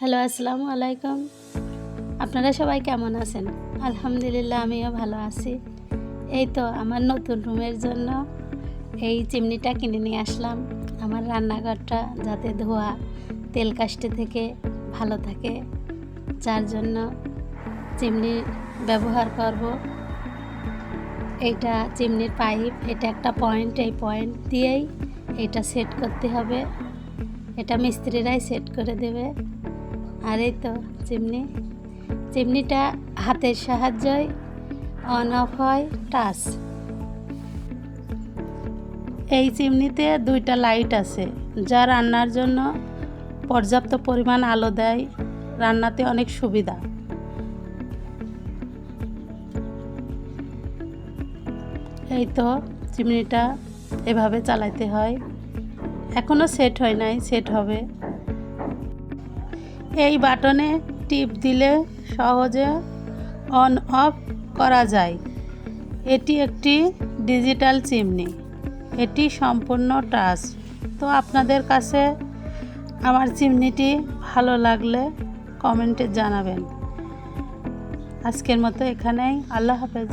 Hello, আসসালামু আলাইকুম। আপনারা সবাই কেমন আছেন? আলহামদুলিল্লাহ, আমিও ভালো আছি। এই তো আমার নতুন রুমের জন্য এই চিমনিটা কিনে নিয়ে আসলাম। আমার রান্নাঘরটা যাতে ধোয়া, তেল কাস্টে থেকে ভালো থাকে, যার জন্য চিমনি ব্যবহার করব। এইটা চিমনির পাইপ, এটা একটা পয়েন্ট, এই পয়েন্ট দিয়েই এটা সেট করতে হবে। এটা মিস্ত্রিরাই সেট করে দেবে। আর এই তো চিমনি চিমনিটা হাতের সাহায্যই অন অফ হয় টাচ এই চিমনিতে দুইটা লাইট আছে, যা রান্নার জন্য পর্যাপ্ত পরিমাণ আলো দেয়, রান্নাতে অনেক সুবিধা। এই তো চিমনিটা এভাবে চালাইতে হয়। এখনও সেট হয় নাই সেট হবে। এই বাটনে টিপ দিলে সহজে অন অফ করা যায়। এটি একটি ডিজিটাল চিমনি এটি সম্পূর্ণ টাচ তো আপনাদের কাছে আমার চিমনিটি ভালো লাগলে কমেন্টে জানাবেন। আজকের মতো এখানেই। আল্লাহ হাফেজ।